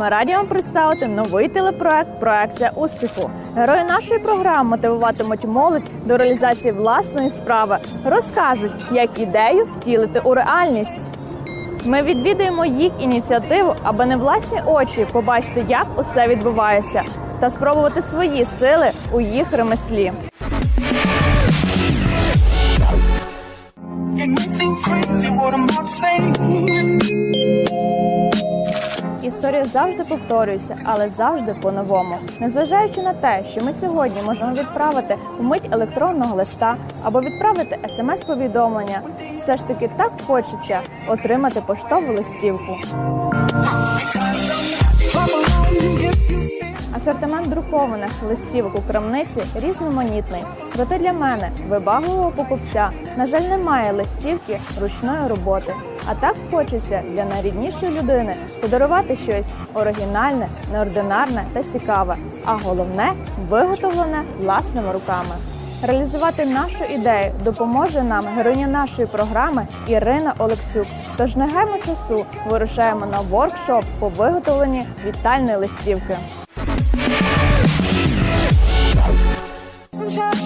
Ми раді вам представити новий телепроект Проекція успіху. Герої нашої програми мотивуватимуть молодь до реалізації власної справи, розкажуть, як ідею втілити у реальність. Ми відвідаємо їх ініціативу, аби не власні очі побачити, як усе відбувається, та спробувати свої сили у їх ремеслі. It Історія завжди повторюється, але завжди по-новому. Незважаючи на те, що ми сьогодні можемо відправити вмить електронного листа або відправити смс-повідомлення, все ж таки так хочеться отримати поштову листівку. Асортимент друкованих листівок у крамниці різноманітний. Проте для мене, вибагливого покупця, на жаль, немає листівки ручної роботи. А так хочеться для найріднішої людини подарувати щось оригінальне, неординарне та цікаве, а головне виготовлене власними руками. Реалізувати нашу ідею допоможе нам героїня нашої програми Ірина Олексюк. Тож не гаймо часу, вирушаємо на воркшоп по виготовленні вітальної листівки.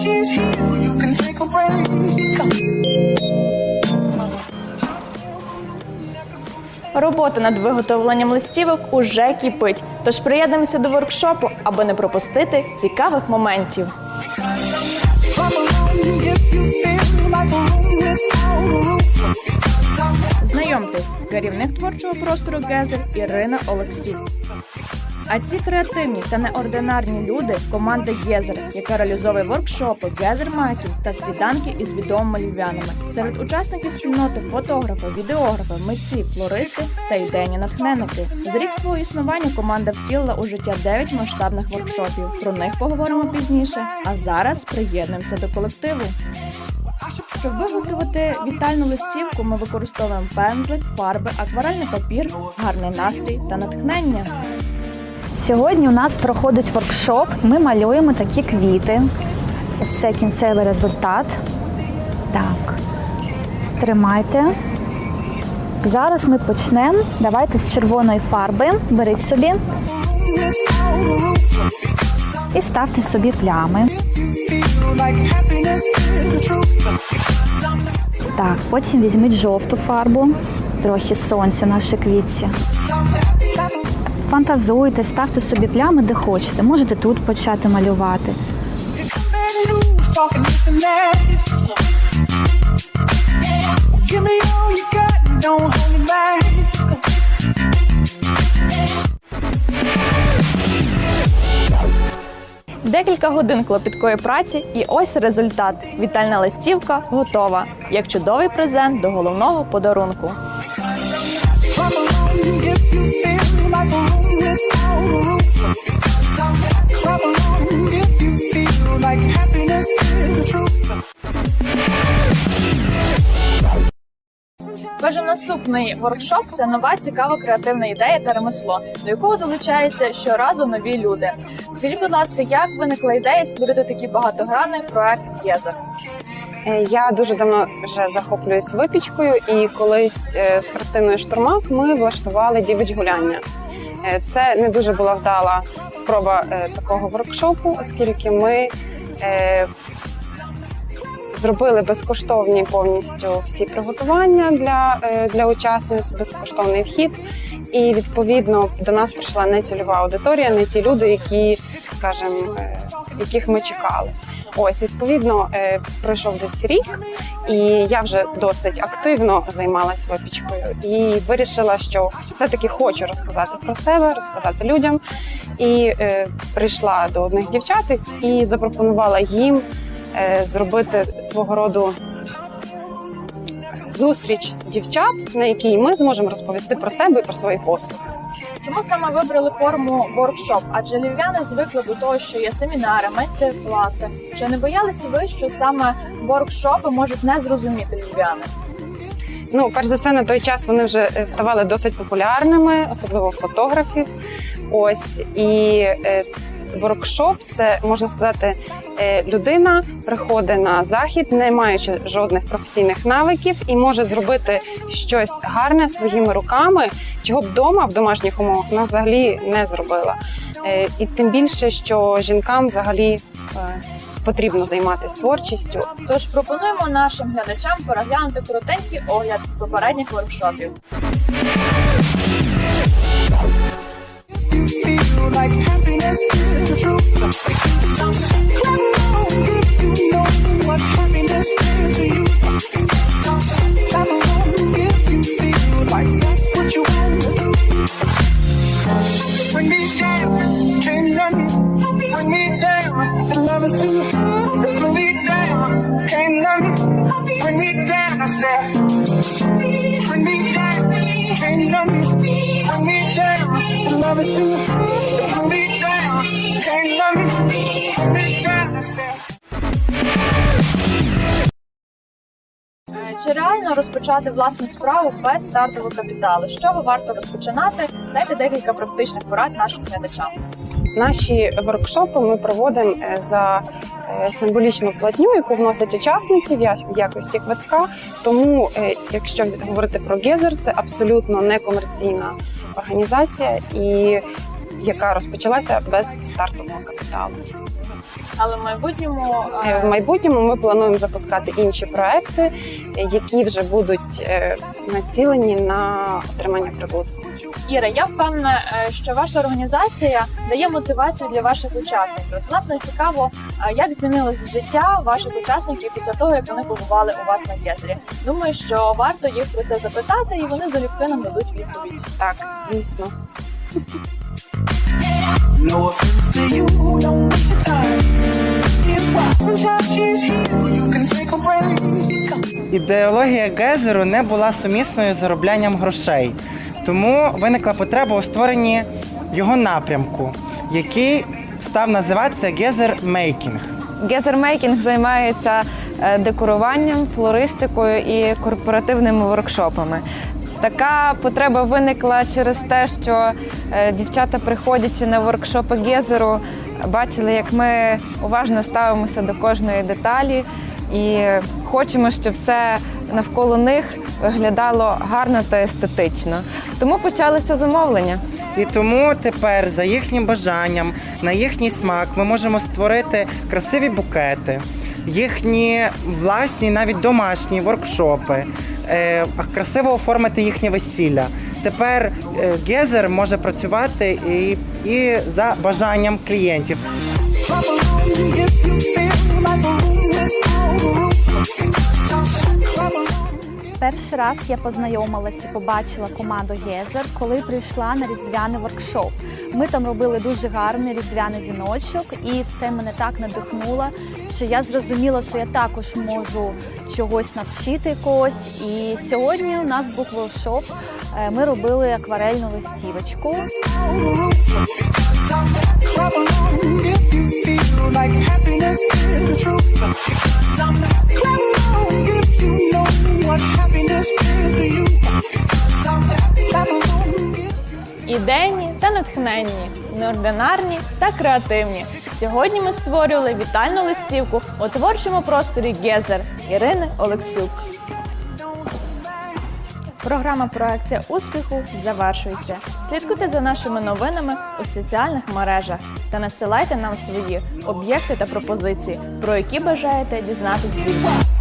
She's here. You can take a break. Робота над виготовленням листівок уже кипить. Тож приєднуємося до воркшопу, аби не пропустити цікавих моментів. Знайомтесь, керівник творчого простору Гезер Ірина Олексюк. А ці креативні та неординарні люди команда Гезер, яка реалізовує воркшопи, гезер-маків та сніданки із відомими львів'янами. Серед учасників спільноти фотографи, відеографи, митці, флористи та ідейні натхненники. За рік свого існування команда втілила у життя 9 масштабних воркшопів. Про них поговоримо пізніше. А зараз приєднуємося до колективу. Щоб виготовити вітальну листівку, ми використовуємо пензлик, фарби, акварельний папір, гарний настрій та натхнення. Сьогодні у нас проходить воркшоп. Ми малюємо такі квіти. Ось це кінцевий результат. Так, тримайте. Зараз ми почнемо. Давайте з червоної фарби. Беріть собі і ставте собі плями. Так, потім візьміть жовту фарбу, трохи сонця нашій квітці. Фантазуйте, ставте собі плями, де хочете. Можете тут почати малювати. Декілька годин клопіткої праці, і ось результат. Вітальна листівка готова, як чудовий презент до головного подарунку. Наступний воркшоп це нова цікава креативна ідея та ремесло, до якого долучаються щоразу нові люди. Скажіть, будь ласка, як виникла ідея створити такий багатогранний проект Єзер? Е, Я дуже давно вже захоплююсь випічкою, і колись е, з Христиною Штурмак ми влаштували дівич гуляння. Е, Це не дуже була вдала спроба такого воркшопу, оскільки ми зробили безкоштовні повністю всі приготування для, е, для учасниць, безкоштовний вхід. І відповідно до нас прийшла не цільова аудиторія, не ті люди, які, скажімо, е, яких ми чекали. Ось відповідно е, пройшов десь рік, і я вже досить активно займалась випічкою і вирішила, що все-таки хочу розказати про себе, розказати людям. І е, прийшла до одних дівчат і запропонувала їм зробити свого роду зустріч дівчат, на якій ми зможемо розповісти про себе і про свої послуги. Чому саме вибрали форму воркшоп? Адже львів'яни звикли до того, що є семінари, майстер-класи. Чи не боялися ви, що саме воркшопи можуть не зрозуміти львів'яни? Ну, перш за все, на той час вони вже е, ставали досить популярними, особливо фотографів. Ось і е, воркшоп це можна сказати, е, людина приходить на захід, не маючи жодних професійних навиків, і може зробити щось гарне своїми руками, чого б вдома в домашніх умовах вона взагалі не зробила. Е, І тим більше, що жінкам взагалі е, потрібно займатися творчістю. Тож пропонуємо нашим глядачам переглянути коротенький огляд з попередніх воркшопів. Like happiness is the truth. Чи реально розпочати власну справу без стартового капіталу? З чого варто розпочинати? Дайте декілька практичних порад нашим глядачам. Наші воркшопи ми проводимо е, за е, символічну платню, яку вносять учасниці в якості квитка. Тому, е, якщо говорити про Гезер, це абсолютно некомерційна організація, і яка розпочалася без стартового капіталу. Але в майбутньому е, В майбутньому ми плануємо запускати інші проекти, які вже будуть е, націлені на отримання прибутку. Іра, я впевнена, е, що ваша організація дає мотивацію для ваших учасників. От, Власне, цікаво, як змінилось життя ваших учасників після того, як вони побували у вас на кесарі. Думаю, що варто їх про це запитати, і вони залюбки нам дадуть відповідь. Так, звісно. Ідеологія Гезеру не була сумісною з зароблянням грошей, тому виникла потреба у створенні його напрямку, який став називатися Гезер Мейкінг. Гезермейкінг займається е, декоруванням, флористикою і корпоративними воркшопами. Така потреба виникла через те, що е, дівчата, приходячи на воркшопи Гезеру, бачили, як ми уважно ставимося до кожної деталі і хочемо, щоб все навколо них виглядало гарно та естетично. Тому почалися замовлення. І тому тепер, за їхнім бажанням, на їхній смак, ми можемо створити красиві букети, їхні власні, навіть домашні воркшопи, е, красиво оформити їхнє весілля. Тепер е, Гезер може працювати і, і за бажанням клієнтів. Перший раз я познайомилася і побачила команду Гезер, коли прийшла на різдвяний воркшоп. Ми там робили дуже гарний різдвяний віночок, і це мене так надихнуло, що я зрозуміла, що я також можу чогось навчити когось. І сьогодні у нас був воркшоп. Е, Ми робили акварельну листівочку. Ідейні та натхненні, неординарні та креативні. Сьогодні ми створювали вітальну листівку у творчому просторі Гезер Ірини Олексюк. Програма проекція успіху завершується. Слідкуйте за нашими новинами у соціальних мережах та надсилайте нам свої об'єкти та пропозиції, про які бажаєте дізнатись більше.